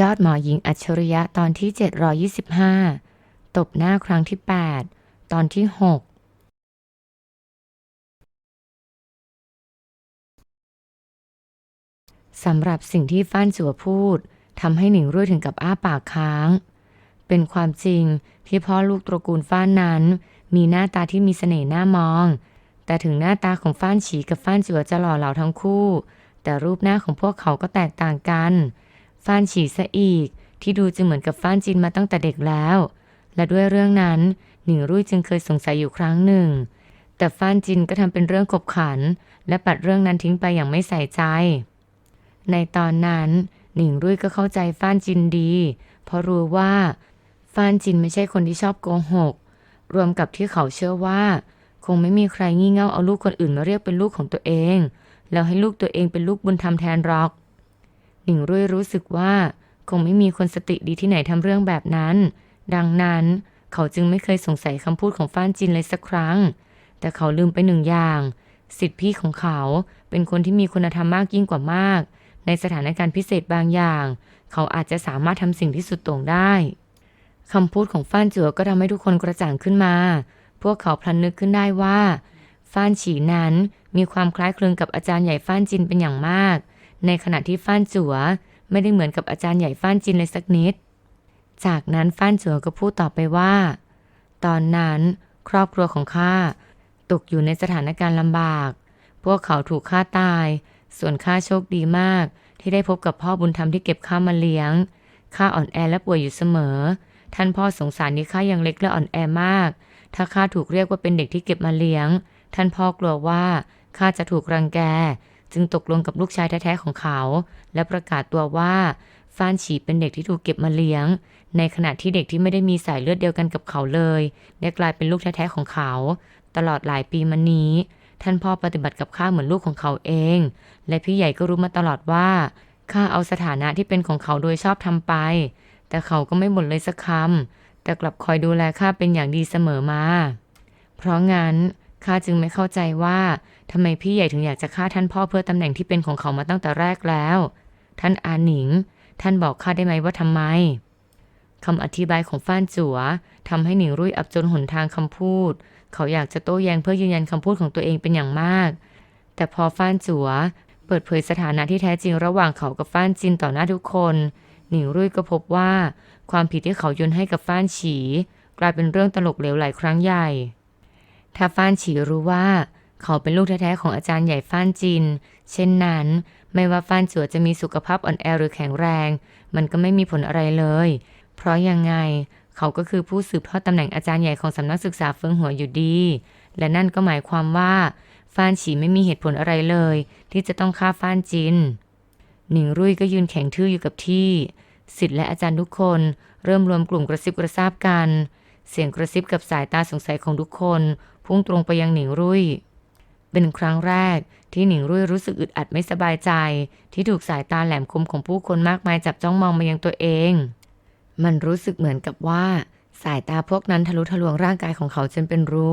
ยอดหมอหญิงอัจฉริยะตอนที่ 725 ตบหน้าครั้งที่ 8 ตอนที่ 6สำหรับสิ่งที่ฟ้านจัวพูดทำให้หนิงรุ่ยถึงกับอ้าปากค้าง เป็นความจริงที่พ่อลูกตระกูลฟ้านนั้น มีหน้าตาที่มีเสน่ห์น่ามอง แต่ถึงหน้าตาของฟ้านฉีกับฟ้านจัวจะหล่อเหลาทั้งคู่ แต่รูปหน้าของพวกเขาก็แตกต่างกัน ฟ้านฉีซะอีก ที่ดูจะเหมือนกับฟ้านจินมาตั้งแต่เด็กแล้ว และด้วยเรื่องนั้น หนิงรุ่ยจึงเคยสงสัยอยู่ครั้งหนึ่ง แต่ฟ้านจินก็ทำเป็นเรื่องขบขัน และปัดเรื่องนั้นทิ้งไปอย่างไม่ใส่ใจ ในตอนนั้น หนิงรุ่ยก็เข้าใจฟ้านจินดี เพราะรู้ว่าฟ้านจินไม่ใช่คนที่ชอบโกหก รวมกับที่เขาเชื่อว่า คงไม่มีใครงี่เง่าเอาลูกคนอื่นมาเรียกเป็นลูกของตัวเอง แล้วให้ลูกตัวเองเป็นลูกบุญธรรมแทนหรอก หนิงรุ่ยรู้สึกว่า คงไม่มีคนสติดีที่ไหนทำเรื่องแบบนั้น ดังนั้นเขาจึงไม่เคยสงสัยคำพูดของฟ้านจินเลยสักครั้ง แต่เขาลืมไปหนึ่งอย่างสิทธิพี่ของเขาเป็นคนที่มีคุณธรรมมากยิ่งกว่ามาก ในสถานการณ์พิเศษบางอย่าง เขาอาจจะสามารถทำสิ่งที่สุดโต่งได้คำพูดของฟ้านจัวก็ทำให้ทุกคนกระจ่างขึ้นมา พวกเขาพลันนึกขึ้นได้ว่า ฟ้านฉีนั้นมีความคล้ายคลึงกับอาจารย์ใหญ่ฟ้านจินเป็นอย่างมาก ในขณะที่ฟ้านจัวไม่ได้เหมือนกับอาจารย์ใหญ่ฟ้านจินเลยสักนิด จากนั้นฟ้านจัวก็พูดต่อไปว่า ตอนนั้นครอบครัวของข้าตกอยู่ในสถานการณ์ลำบาก พวกเขาถูกฆ่าตาย ส่วนข้าโชคดีมาก ที่ได้พบกับพ่อบุญธรรมที่เก็บข้ามาเลี้ยงข้าอ่อนแอและป่วยอยู่เสมอ ท่านพ่อสงสารที่ข้ายังเล็กและอ่อนแอมาก ถ้าข้าถูกเรียกว่าเป็นเด็กที่เก็บมาเลี้ยง ท่านพ่อกลัวว่าข้าจะถูกรังแก จึงตกลงกับลูกชายแท้ๆของเขา และประกาศตัวว่าฟ้านฉีเป็นเด็กที่ถูกเก็บมาเลี้ยง ในขณะที่เด็กที่ไม่ได้มีสายเลือดเดียวกันกับเขาเลยได้กลายเป็นลูกแท้ๆของเขา ตลอดหลายปีมานี้ ท่านพ่อปฏิบัติกับข้าเหมือนลูกของเขาเอง และพี่ใหญ่ก็รู้มาตลอดว่าข้าเอาสถานะที่เป็นของเขาโดยชอบทำไป แต่เขาก็ไม่บ่นเลยสักคำแต่กลับคอยดูแลข้าเป็นอย่างดีเสมอมา เพราะงั้นข้าจึงไม่เข้าใจว่า ทำไมพี่ใหญ่ถึงอยากจะฆ่าท่านพ่อเพื่อตำแหน่งที่เป็นของเขามาตั้งแต่แรกแล้ว ท่านอาหนิง ท่านบอกข้าได้ไหมว่าทำไมคำอธิบายของฟ้านจัวทำให้หนิงรุ่ยอับจนหนทางคำพูด เขาอยากจะโต้แย้งเพื่อยืนยันคำพูดของตัวเองเป็นอย่างมาก แต่พอฟ้านจัวเปิดเผยสถานะที่แท้จริงระหว่างเขากับฟ้านจินต่อหน้าทุกคน หนิงรุ่ยก็พบว่า ความผิดที่เขายนให้กับฟ้านฉี กลายเป็นเรื่องตลกเหลวไหลครั้งใหญ่ ถ้าฟ้านฉีรู้ว่า เขาเป็นลูกแท้ๆของอาจารย์ใหญ่ฟ้านจิน เช่นนั้น ไม่ว่าฟ้านจัวจะมีสุขภาพอ่อนแอหรือแข็งแรง มันก็ไม่มีผลอะไรเลย เพราะยังไงเขาก็คือผู้สืบทอดตำแหน่งอาจารย์ใหญ่ของสำนักศึกษาเฟิงหัวอยู่ดี และนั่นก็หมายความว่าฟ้านฉีไม่มีเหตุผลอะไรเลย ที่จะต้องฆ่าฟ้านจิน หนิงรุ่ยก็ยืนแข็งทื่ออยู่กับที่สิทธิ์และอาจารย์ทุกคนเริ่มรวมกลุ่มกระซิบกระซาบกัน เสียงกระซิบกับสายตาสงสัยของทุกคน พุ่งตรงไปยังหนิงรุ่ย เป็นครั้งแรกที่หนิงรุ่ยรู้สึกอึดอัดไม่สบายใจ ที่ถูกสายตาแหลมคมของผู้คนมากมายจับจ้องมองมายังตัวเอง มันรู้สึกเหมือนกับว่า สายตาพวกนั้นทะลุทะลวงร่างกายของเขาจนเป็นรู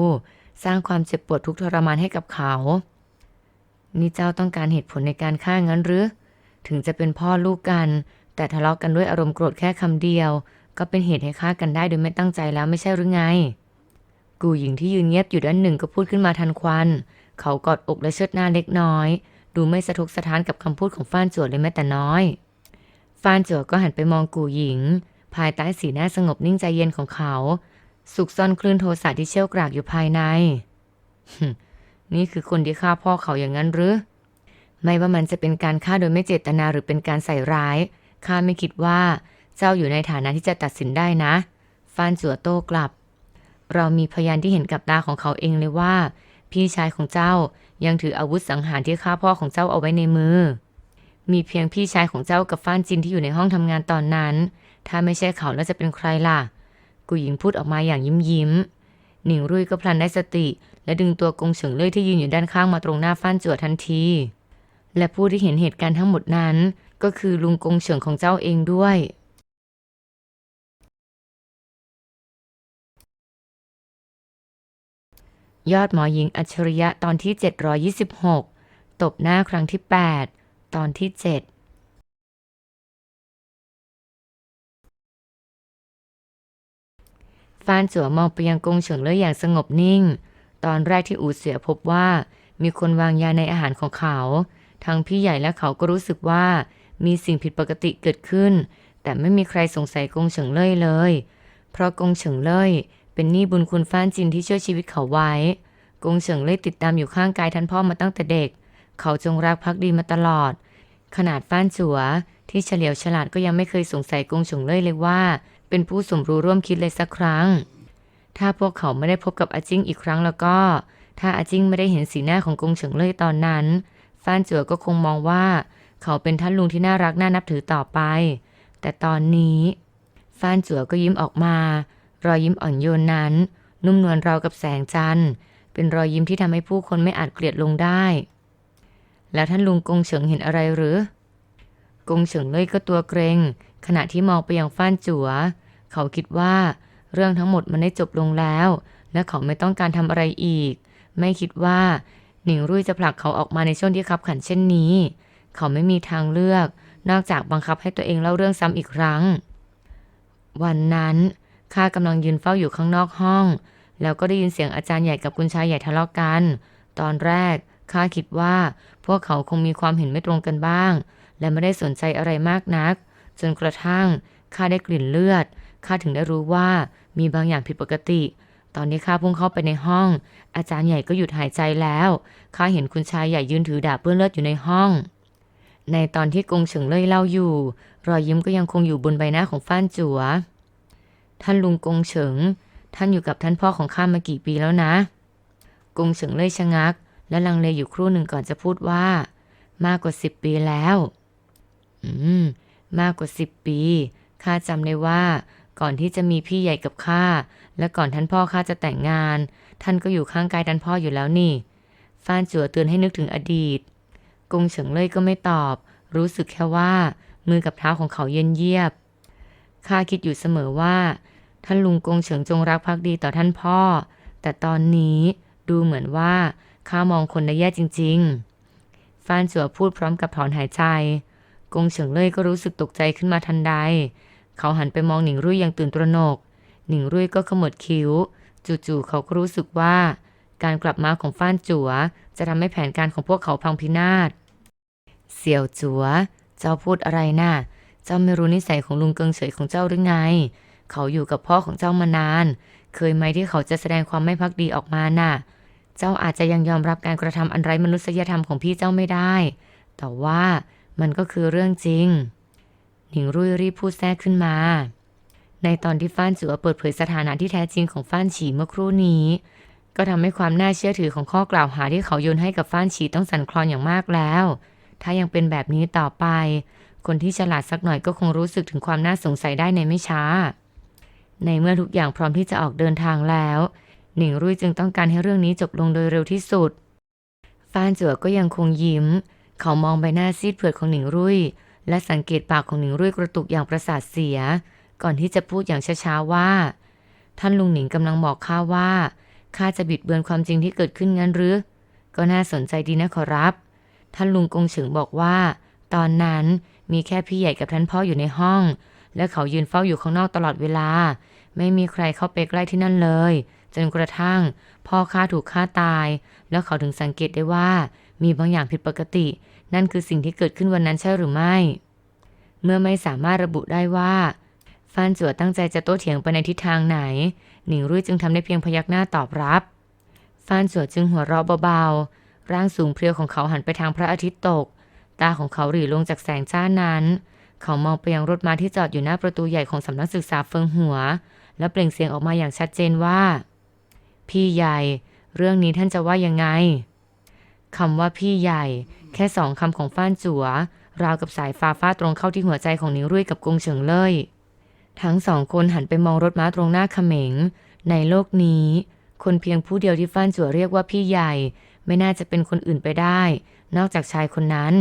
สร้างความเจ็บปวดทุกทรมานให้กับเขา นี่เจ้าต้องการเหตุผลในการฆ่างั้นหรือ ถึงจะเป็นพ่อลูกกัน แต่ทะเลาะกันด้วยอารมณ์โกรธแค่คำเดียว ก็เป็นเหตุให้ฆ่ากันได้โดยไม่ตั้งใจแล้วไม่ใช่หรือไง กูหญิงที่ยืนเงียบอยู่ด้านหนึ่งก็พูดขึ้นมาทันควัน เขากอดอกและเชิดหน้าเล็กน้อย ดูไม่สะทกสะท้านกับคำพูดของฟ้านจั่วเลยแม้แต่น้อย ฟ้านจั่วก็หันไปมองกูหญิง ภายใต้สีหน้าสงบนิ่งใจเย็นของเขา สุกซ่อนคลื่นโทสะที่เชี่ยวกรากอยู่ภายใน นี่คือคนที่ฆ่าพ่อเขาอย่างนั้นหรือ ไม่ว่ามันจะเป็นการฆ่าโดยไม่เจตนาหรือเป็นการใส่ร้ายข้าไม่คิดว่าเจ้าอยู่ในฐานะที่จะตัดสินได้นะฟ้านจั่วโต้กลับ เรามีพยานที่เห็นกับตาของเขาเองเลยว่า พี่ชายของเจ้ายังถืออาวุธสังหารที่ฆ่าพ่อของเจ้าเอาไว้ในมือ มีเพียงพี่ชายของเจ้ากับฟ้านจินที่อยู่ในห้องทำงานตอนนั้น ถ้าไม่ใช่เขาแล้วจะเป็นใครล่ะ กูหญิงพูดออกมาอย่างยิ้มยิ้ม หนิงรุ่ยก็พลันได้สติ และดึงตัวกงเฉิงเล่ยที่ยืนอยู่ด้านข้างมาตรงหน้าฟ้านจั่วทันที และผู้ที่เห็นเหตุการณ์ทั้งหมดนั้น ก็คือลุงกงเฉิงของเจ้าเองด้วย ยอดหมอหญิงอัจฉริยะตอนที่ 726 ตบหน้าครั้งที่ 8 ตอนที่ 7ฟานจัวมองไปยังกงเฉิงเล่ยอย่างสงบนิ่ง ตอนแรกที่อูเสียพบว่า มีคนวางยาในอาหารของเขา ทั้งพี่ใหญ่และเขาก็รู้สึกว่ามีสิ่งผิดปกติเกิดขึ้น แต่ไม่มีใครสงสัยกงเฉิงเล่ยเลย เพราะกงเฉิงเล่ย เป็นหนี้บุญคุณฟ้านจินที่ช่วยชีวิตเขาไว้ กงเฉิงเล่ยติดตามอยู่ข้างกายท่านพ่อมาตั้งแต่เด็ก เขาจงรักภักดีมาตลอด ขนาดฟ้านจัวที่เฉลียวฉลาดก็ยังไม่เคยสงสัยกงเฉิงเล่ยเลยว่า เป็นผู้สมรู้ร่วมคิดเลยสักครั้ง ถ้าพวกเขาไม่ได้พบกับอาจิ้งอีกครั้งแล้วก็ ถ้าอาจิ้งไม่ได้เห็นสีหน้าของกงเฉิงเล่ยตอนนั้น ฟ้านจัวก็คงมองว่า เขาเป็นท่านลุงที่น่ารักน่านับถือต่อไป แต่ตอนนี้ ฟ้านจัวก็ยิ้มออกมา รอยยิ้มอ่อนโยนนั้น นุ่มนวลราวกับแสงจันทร์ เป็นรอยยิ้มที่ทำให้ผู้คนไม่อาจเกลียดลงได้ แล้วท่านลุงกงเฉิงเห็นอะไรหรือ กงเฉิงเล่ยก็ตัวเกรง ขณะที่มองไปยังฟ้านจัวเขาคิดว่าเรื่องทั้งหมดมันได้จบลงแล้ว และเขาไม่ต้องการทำอะไรอีก ไม่คิดว่า หนิงรุ่ยจะผลักเขาออกมาในช่วงที่คับขันเช่นนี้ เขาไม่มีทางเลือก นอกจากบังคับให้ตัวเองเล่าเรื่องซ้ำอีกครั้ง วันนั้น ข้ากำลังยืนเฝ้าอยู่ข้างนอกห้อง แล้วก็ได้ยินเสียงอาจารย์ใหญ่กับคุณชายใหญ่ทะเลาะกัน ตอนแรกข้าคิดว่าพวกเขาคงมีความเห็นไม่ตรงกันบ้าง และไม่ได้สนใจอะไรมากนัก จนกระทั่งข้าได้กลิ่นเลือดข้าถึงได้รู้ว่ามีบางอย่างผิดปกติ ตอนนี้ข้าพุ่งเข้าไปในห้อง อาจารย์ใหญ่ก็หยุดหายใจแล้วข้าเห็นคุณชายใหญ่ยืนถือดาบเปื้อนเลือดอยู่ในห้อง ในตอนที่กงเฉิงเล่ยเล่าอยู่ รอยยิ้มก็ยังคงอยู่บนใบหน้าของฟ้านจัว ท่านลุงกงเฉิง ท่านอยู่กับท่านพ่อของข้ามากี่ปีแล้วนะ กงเฉิงเล่ยชะงัก และลังเลอยู่ครู่หนึ่งก่อนจะพูดว่า มากกว่าสิบปีแล้ว อืม มากกว่าสิบปีข้าจำได้ว่าก่อนที่จะมีพี่ใหญ่กับข้าและก่อนท่านพ่อข้าจะแต่งงาน ท่านก็อยู่ข้างกายท่านพ่ออยู่แล้วนี่ฟ้านจั่วเตือนให้นึกถึงอดีต กงเฉิงเล่ยก็ไม่ตอบ รู้สึกแค่ว่า มือกับเท้าของเขาเย็นเยียบ ข้าคิดอยู่เสมอว่า ท่านลุงกงเฉิงจงรักภักดีต่อท่านพ่อ แต่ตอนนี้ดูเหมือนว่าข้ามองคนได้แย่จริง ๆฟ้านจัวพูดพร้อมกับถอนหายใจ กงเฉิงเล่ยก็รู้สึกตกใจขึ้นมาทันใด เขาหันไปมองหนิงรุ่ยอย่างตื่นตระหนก หนิงรุ่ยก็ขมวดคิ้ว จู่ๆเขาก็รู้สึกว่า การกลับมาของฟ้านจัวจะทำให้แผนการของพวกเขาพังพินาศ เสี่ยวจัว เจ้าพูดอะไรน่ะ เจ้าไม่รู้นิสัยของลุงเกิงเฉยของเจ้าหรือไง เขาอยู่กับพ่อของเจ้ามานาน เคยไหมที่เขาจะแสดงความไม่พักดีออกมาน่ะ เจ้าอาจจะยังยอมรับการกระทำอันไร้มนุษยธรรมของพี่เจ้าไม่ได้ แต่ว่ามันก็คือเรื่องจริง หนิงรุ่ยรีบพูดแทรกขึ้นมา ในตอนที่ฟ้านจัวเปิดเผยสถานะที่แท้จริงของฟ้านฉีเมื่อครู่นี้ ก็ทำให้ความน่าเชื่อถือของข้อกล่าวหาที่เขาโยนให้กับฟ้านฉีต้องสั่นคลอนอย่างมากแล้ว ถ้ายังเป็นแบบนี้ต่อไป คนที่ฉลาดสักหน่อยก็คงรู้สึกถึงความน่าสงสัยได้ในไม่ช้า ในเมื่อทุกอย่างพร้อมที่จะออกเดินทางแล้ว หนิงรุ่ยจึงต้องการให้เรื่องนี้จบลงโดยเร็วที่สุด ฟานจั่วก็ยังคงยิ้ม เขามองใบหน้าซีดเผือดของหนิงรุ่ย และสังเกตปากของหนิงรุ่ยกระตุกอย่างประสาทเสีย ก่อนที่จะพูดอย่างช้าๆว่า ท่านลุงหนิงกำลังบอกข้าว่าข้าจะบิดเบือนความจริงที่เกิดขึ้นงั้นหรือ ก็น่าสนใจดีนะขอรับ ท่านลุงกงเฉิงบอกว่า ตอนนั้น มีแค่พี่ใหญ่กับท่านพ่ออยู่ในห้อง และเขายืนเฝ้าอยู่ข้างนอกตลอดเวลา ไม่มีใครเข้าไปใกล้ที่นั่นเลย จนกระทั่ง พ่อข้าถูกฆ่าตาย แล้วเขาถึงสังเกตได้ว่า มีบางอย่างผิดปกติ นั่นคือสิ่งที่เกิดขึ้นวันนั้นใช่หรือไม่ เมื่อไม่สามารถระบุได้ว่าฟานจั่วตั้งใจจะโต้เถียงไปในทิศทางไหน หนิงรุ่ยจึงทำได้เพียงพยักหน้าตอบรับฟานจั่วจึงหัวเราะเบาๆร่างสูงเพรียวของเขาหันไปทางพระอาทิตย์ตก ตาของเขาหรี่ลงจากแสงจ้านั้น เขามองไปยังรถม้าที่จอดอยู่หน้าประตูใหญ่ของสำนักศึกษาเฟิงหัว และเปล่งเสียงออกมาอย่างชัดเจนว่า พี่ใหญ่ เรื่องนี้ท่านจะว่ายังไงคำว่าพี่ใหญ่ แค่สองคำของฟ้านจัวราวกับสายฟ้าฟาดตรงเข้าที่หัวใจของนิงรุ่ยกับกงเฉิงเล่ยทั้งสองคนหันไปมองรถม้าตรงหน้าเขมง ในโลกนี้ คนเพียงผู้เดียวที่ฟ้านจัวเรียกว่าพี่ใหญ่ ไม่น่าจะเป็นคนอื่นไปได้ นอกจากชายคนนั้น